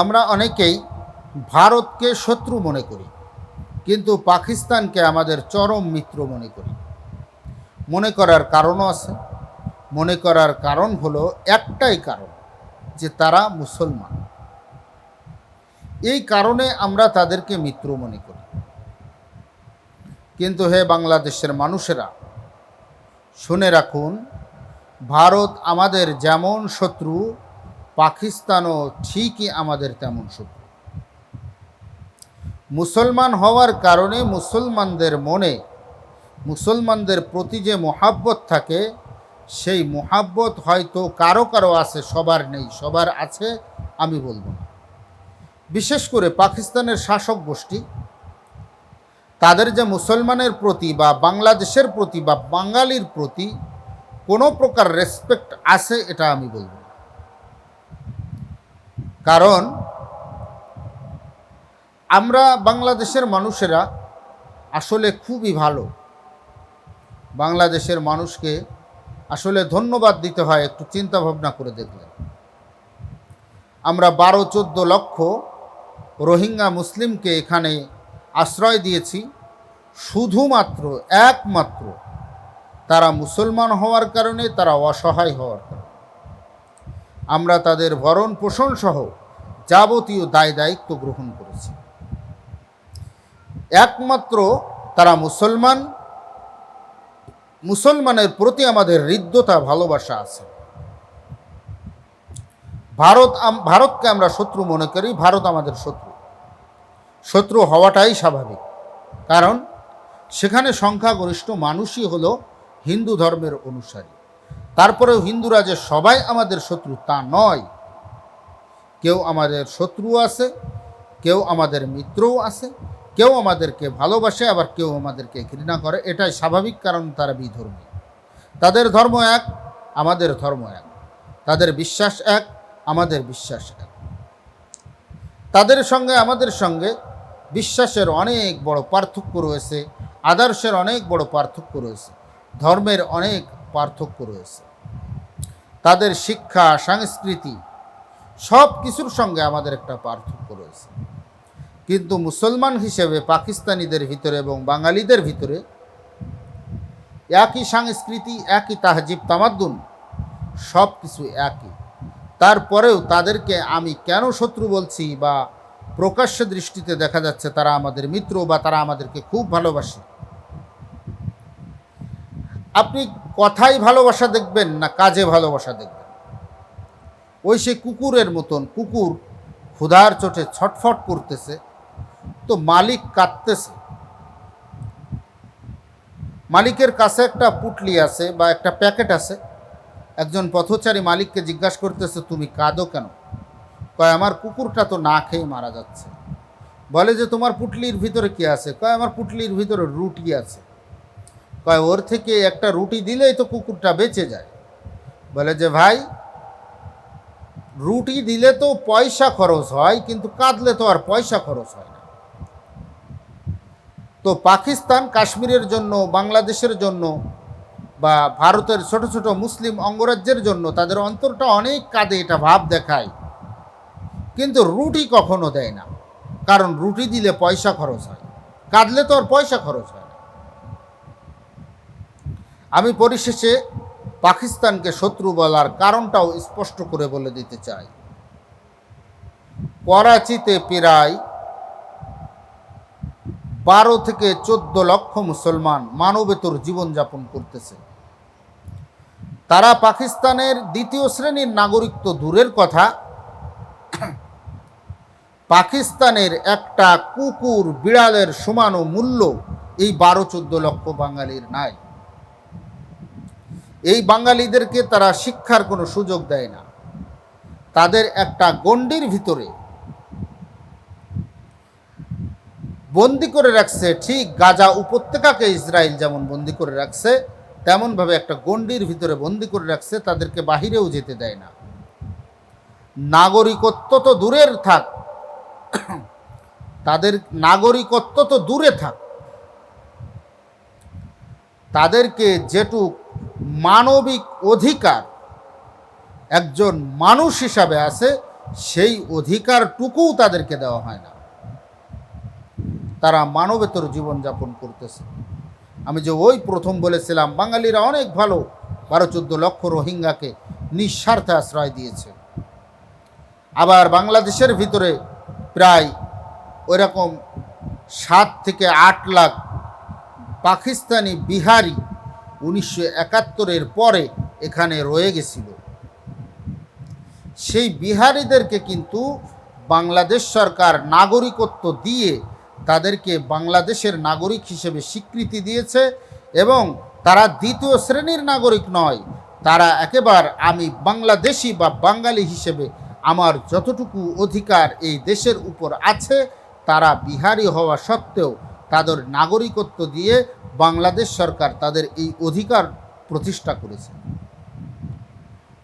আমরা অনেকেই ভারতকে শত্রু মনে করি, কিন্তু পাকিস্তানকে আমাদের চরম মিত্র মনে করি। মনে করার কারণও আছে, মনে করার কারণ হলো একটাই কারণ যে তারা মুসলমান। এই কারণে আমরা তাদেরকে মিত্র মনে করি। কিন্তু হে বাংলাদেশের মানুষেরা, শুনে রাখুন, ভারত আমাদের যেমন শত্রু পাকিস্তানও ঠিকই আমাদের তেমন শত্রু। মুসলমান হওয়ার কারণে মুসলমানদের মনে, মুসলমানদের প্রতি যে মোহাব্বত থাকে, সেই মোহাব্বত হয়তো কারও কারও আছে, সবার নেই, সবার আছে, আমি বলব না। বিশেষ করে পাকিস্তানের শাসক গোষ্ঠী, তাদের যে মুসলমানের প্রতি বা বাংলাদেশের প্রতি বা বাঙালির প্রতি কোনো প্রকার রেসপেক্ট আছে, এটা আমি বলব কারণ আমরা বাংলাদেশের মানুষেরা আসলে খুবই ভালো। বাংলাদেশের মানুষকে আসলে ধন্যবাদ দিতে হয়, একটু চিন্তা ভাবনা করে দেখলে আমরা বারো, চোদ্দ লক্ষ রোহিঙ্গা মুসলিমকে এখানে আশ্রয় দিয়েছি। শুধুমাত্র, একমাত্র তারা মুসলমান হওয়ার কারণে তারা অসহায় হওয়ার কারণে। আমরা তাদের ভরণ পোষণ সহ যাবতীয় দায় দায়িত্ব গ্রহণ করেছি। একমাত্র তারা মুসলমান, মুসলমানের প্রতি আমাদের হৃদ্যতা, ভালোবাসা আছে। ভারত ভারতকে আমরা শত্রু মনে করি, ভারত আমাদের শত্রু। শত্রু হওয়াটাই স্বাভাবিক। কারণ সেখানে সংখ্যাগরিষ্ঠ মানুষই হলো হিন্দু ধর্মের অনুসারী। তারপরেও হিন্দুরা যে সবাই আমাদের শত্রু, তা নয়। কেউ আমাদের শত্রু আছে, কেউ আমাদের মিত্রও আছে, কেউ আমাদেরকে ভালোবাসে, আবার কেউ আমাদেরকে ঘৃণা করে। এটাই স্বাভাবিক, কারণ তারা বিধর্মী। তাদের ধর্ম এক, আমাদের ধর্ম এক। তাদের বিশ্বাস এক, আমাদের বিশ্বাস এক। তাদের সঙ্গে আমাদের সঙ্গে বিশ্বাসের অনেক বড় পার্থক্য রয়েছে, আদর্শের অনেক বড় পার্থক্য রয়েছে, ধর্মের অনেক পার্থক্য রয়েছে। তাদের শিক্ষা, সংস্কৃতি, সব কিছুর সঙ্গে আমাদের একটা পার্থক্য রয়েছে। কিন্তু মুসলমান হিসেবে পাকিস্তানিদের ভিতরে এবং বাঙালিদের ভিতরে একই সংস্কৃতি, একই তাহজিব, তামাদ্দুন, সব কিছু একই। তারপরেও তাদেরকে আমি কেন শত্রু বলছি বা প্রকাশ্য দৃষ্টিতে দেখা যাচ্ছে তারা আমাদের মিত্র বা তারা আমাদেরকে খুব ভালোবাসে? আপনি কথাই ভালোবাসা দেখবেন না কাজে ভালোবাসা দেখবেন। ওই সে কুকুরের মতন, কুকুর ক্ষুধার চোটে ছটফট করতেছে, তো মালিক কাঁদতেছে। মালিকের কাছে একটা পুটলি আছে বা একটা প্যাকেট আছে। একজন পথচারী মালিককে জিজ্ঞাসা করতেছে, তুমি কাঁদো কেন? কয়, আমার কুকুরটা তো না খেয়ে মারা যাচ্ছে। বলে যে, তোমার পুটলির ভিতরে কি আছে? কয়, আমার পুটলির ভিতরে রুটি আছে। কয়, ওর থেকে একটা রুটি দিলেই তো কুকুরটা বেঁচে যায়। বলে যে, ভাই, রুটি দিলে তো পয়সা খরচ হয়, কিন্তু কাঁদলে তো আর পয়সা খরচ হয় না। তো পাকিস্তান কাশ্মীরের জন্য, বাংলাদেশের জন্য বা ভারতের ছোট ছোট মুসলিম অঙ্গরাজ্যের জন্য তাদের অন্তরটা অনেক কাঁদে, এটা ভাব দেখায়। কিন্তু রুটি কখনো দেয় না, কারণ রুটি দিলে পয়সা খরচ হয়, কাঁদলে তো আর পয়সা খরচ হয় আমি পরিশেষে পাকিস্তানকে শত্রু বলার কারণটাও স্পষ্ট করে বলে দিতে চাই। করাচিতে প্রায় বারো থেকে চোদ্দ লক্ষ মুসলমান মানবেতর জীবনযাপন করতেছে। তারা পাকিস্তানের দ্বিতীয় শ্রেণির নাগরিক তো দূরের কথা। পাকিস্তানের একটা কুকুর বিড়ালের সমানও মূল্য এই বারো চোদ্দ লক্ষ বাঙালির নাই। এই বাঙালিদেরকে তারা শিক্ষার কোনো সুযোগ দেয় না। তাদের একটা গণ্ডির ভিতরে বন্দি করে রাখছে, ঠিক গাজা উপত্যকাকে ইসরায়েল যেমন বন্দি করে রাখছে, তেমনভাবে একটা গণ্ডির ভিতরে বন্দি করে রাখছে, তাদেরকে বাহিরেও যেতে দেয় না। নাগরিকত্ব তো দূরের থাক। তাদের নাগরিকত্ব তো দূরে থাক। তাদেরকে যেটুক মানবিক অধিকার একজন মানুষ হিসাবে আছে, সেই অধিকারটুকুও তাদেরকে দেওয়া হয় না। তারা মানবেতর জীবনযাপন করতেছে। আমি যে ওই প্রথম বলেছিলাম, বাঙালিরা অনেক ভালো, বারো চোদ্দ লক্ষ রোহিঙ্গাকে নিঃস্বার্থে আশ্রয় দিয়েছে। আবার বাংলাদেশের ভিতরে প্রায় ওইরকম সাত থেকে আট লাখ পাকিস্তানি বিহারি উনিশশো একাত্তরের পরে এখানে রয়ে গেছিল। সেই বিহারিদেরকে কিন্তু বাংলাদেশ সরকার নাগরিকত্ব দিয়ে তাদেরকে বাংলাদেশের নাগরিক হিসেবে স্বীকৃতি দিয়েছে এবং তারা দ্বিতীয় শ্রেণির নাগরিক নয়, তারা একেবার আমি বাংলাদেশি বা বাঙালি হিসেবে আমার যতটুকু অধিকার এই দেশের উপর আছে, তারা বিহারি হওয়া সত্ত্বেও তাদের নাগরিকত্ব দিয়ে বাংলাদেশ সরকার তাদের এই অধিকার প্রতিষ্ঠা করেছে।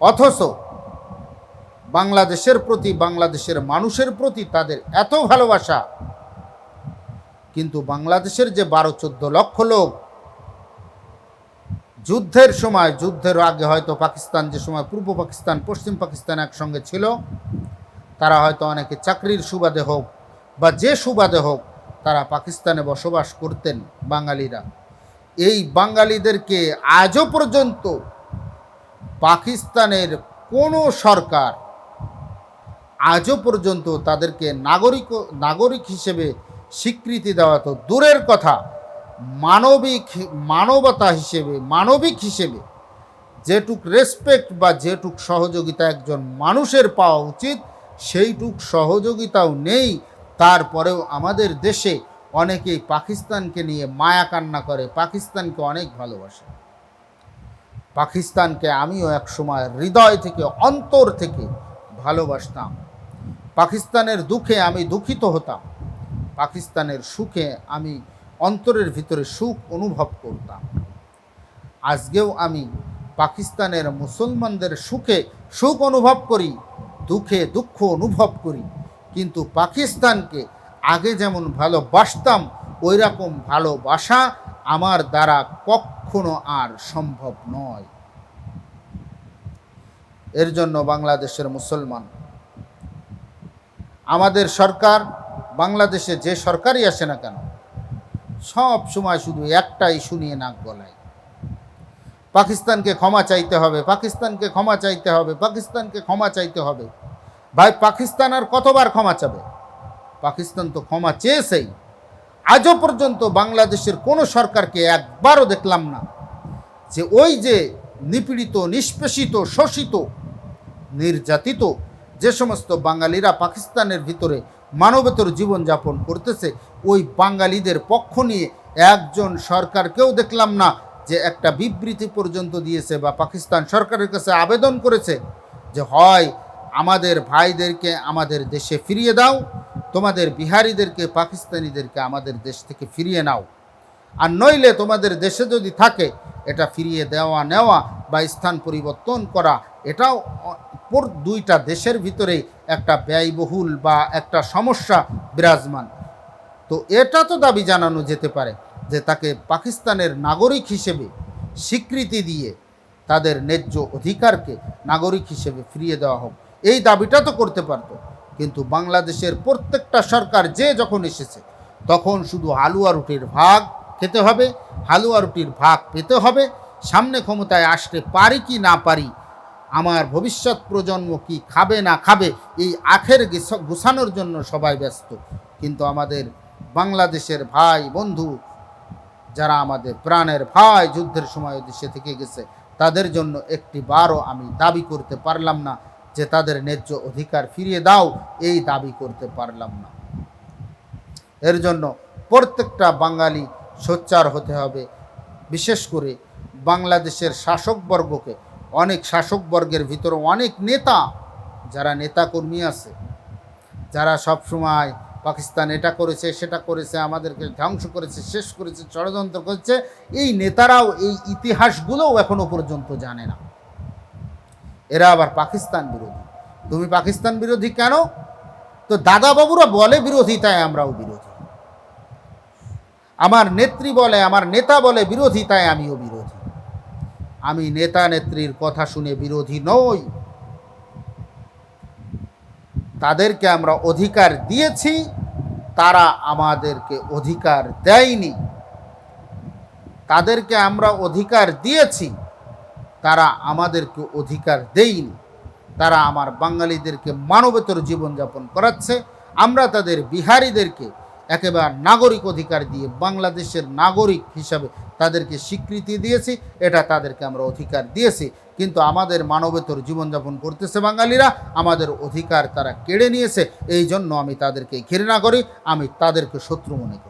অথচ বাংলাদেশের প্রতি, বাংলাদেশের মানুষের প্রতি তাদের এত ভালোবাসা, কিন্তু বাংলাদেশের যে বারো চোদ্দ লক্ষ লোক, যুদ্ধের সময়, যুদ্ধের আগে হয়তো পাকিস্তান, যে সময় পূর্ব পাকিস্তান, পশ্চিম পাকিস্তান একসঙ্গে ছিল, তারা হয়তো অনেকে চাকরির সুবাদে হোক বা যে সুবাদে হোক তারা পাকিস্তানে বসবাস করতেন বাঙালিরা। এই বাঙালিদেরকে আজও পর্যন্ত পাকিস্তানের কোনো সরকার আজও পর্যন্ত তাদেরকে নাগরিক নাগরিক হিসেবে স্বীকৃতি দেওয়া তো দূরের কথা। মানবিক, মানবতা হিসেবে, মানবিক হিসেবে যেটুক রেসপেক্ট বা যেটুক সহযোগিতা একজন মানুষের পাওয়া উচিত, সেইটুক সহযোগিতাও নেই তারপরেও আমাদের দেশে অনেকেই পাকিস্তানকে নিয়ে মায়া কান্না করে, পাকিস্তানকে অনেক ভালোবাসে। পাকিস্তানকে আমিও এক সময় হৃদয় থেকে, অন্তর থেকে ভালোবাসতাম। পাকিস্তানের দুঃখে আমি দুঃখিত হতাম। পাকিস্তানের সুখে আমি অন্তরের ভিতরে সুখ অনুভব করতাম। আজকেও আমি পাকিস্তানের মুসলমানদের সুখে সুখ অনুভব করি, দুঃখে দুঃখ অনুভব করি। কিন্তু পাকিস্তানকে আগে যেমন ভালোবাসতাম ওই রকম ভালোবাসা আমার দ্বারা কখনো আর সম্ভব নয়। এর জন্য বাংলাদেশের মুসলমান, আমাদের সরকার, বাংলাদেশে যে সরকারই আসে না কেন, সব সময় শুধু একটা ইস্যু নিয়ে নাক গলায়। পাকিস্তানকে ক্ষমা চাইতে হবে, পাকিস্তানকে ক্ষমা চাইতে হবে, পাকিস্তানকে ক্ষমা চাইতে হবে। ভাই, পাকিস্তান আর কতবার ক্ষমা চাবে? পাকিস্তান তো ক্ষমা চেয়েছেই। আজও পর্যন্ত বাংলাদেশের কোনো সরকারকে একবারও দেখলাম না যে ওই যে নিপীড়িত, নিষ্পেষিত, শোষিত, নির্যাতিত যে সমস্ত বাঙালিরা পাকিস্তানের ভিতরে মানবেতর জীবনযাপন করতেছে, ওই বাঙালিদের পক্ষ নিয়ে একজন সরকারকেও দেখলাম না যে একটা বিবৃতি পর্যন্ত দিয়েছে বা পাকিস্তান সরকারের কাছে আবেদন করেছে যে হয় আমাদের ভাইদেরকে আমাদের দেশে ফিরিয়ে দাও। তোমাদের বিহারিদেরকে, পাকিস্তানিদেরকে আমাদের দেশ থেকে ফিরিয়ে নাও। আর নইলে তোমাদের দেশে যদি থাকে, এটা ফিরিয়ে দেওয়া, নেওয়া বা স্থান পরিবর্তন করা, এটাও দুইটা দেশের ভিতরে একটা ব্যয়বহুল বা একটা সমস্যা বিরাজমান। তো এটা তো দাবি জানানো যেতে পারে যে তাকে পাকিস্তানের নাগরিক হিসেবে স্বীকৃতি দিয়ে তাদের ন্যায্য অধিকারকে নাগরিক হিসেবে ফিরিয়ে দেওয়া হোক। এই দাবিটা তো করতে পারতো। কিন্তু বাংলাদেশের প্রত্যেকটা সরকার যে যখন এসেছে, তখন শুধু হালুয়া রুটির ভাগ খেতে হবে, হালুয়া রুটির ভাগ পেতে হবে, সামনে ক্ষমতায় আসতে পারি কি না পারি, আমার ভবিষ্যৎ প্রজন্ম কি খাবে না খাবে, এই আখের গেছ- গুছানোর জন্য সবাই ব্যস্ত। কিন্তু আমাদের বাংলাদেশের ভাই, বন্ধু, যারা আমাদের প্রাণের ভাই, যুদ্ধের সময় দেশে থেকে গেছে, তাদের জন্য একটি বারও আমি দাবি করতে পারলাম না। যে তাদের ন্যায্য অধিকার ফিরিয়ে দাও, এই দাবি করতে পারলাম না। এর জন্য প্রত্যেকটা বাঙালি সোচ্চার হতে হবে। বিশেষ করে বাংলাদেশের শাসকবর্গকে, অনেক শাসকবর্গের ভিতরে অনেক নেতা, যারা নেতাকর্মী আছে, যারা সব সময় পাকিস্তান এটা করেছে, সেটা করেছে, আমাদেরকে ধ্বংস করেছে, শেষ করেছে, ষড়যন্ত্র করেছে, এই নেতারাও এই ইতিহাসগুলোও এখনও পর্যন্ত জানে না। এরা আবার পাকিস্তান বিরোধী। তুমি পাকিস্তান বিরোধী কেন? তো দাদা বাবুরা বলে বিরোধী, তাই আমরাও বিরোধী। আমার নেত্রী বলে, আমার নেতা বলে বিরোধী, তাই আমিও বিরোধী। আমি নেতা নেত্রীর কথা শুনে বিরোধী নই। তাদেরকে আমরা অধিকার দিয়েছি, তারা আমাদেরকে অধিকার দেয়নি। তাদেরকে আমরা অধিকার দিয়েছি তারা আমাদেরকে অধিকার দেয়নি। তারা আমার বাঙালিদেরকে মানবেতর জীবনযাপন করাচ্ছে। আমরা তাদের বিহারীদেরকে একেবারে নাগরিক অধিকার দিয়ে বাংলাদেশের নাগরিক হিসাবে তাদেরকে স্বীকৃতি দিয়েছি। এটা তাদেরকে আমরা অধিকার দিয়েছি। কিন্তু আমাদের মানবেতর জীবনযাপন করতেছে বাঙালিরা। আমাদের অধিকার তারা কেড়ে নিয়েছে। এই জন্য আমি তাদেরকে ঘৃণা করি। আমি তাদেরকে শত্রু মনে করি।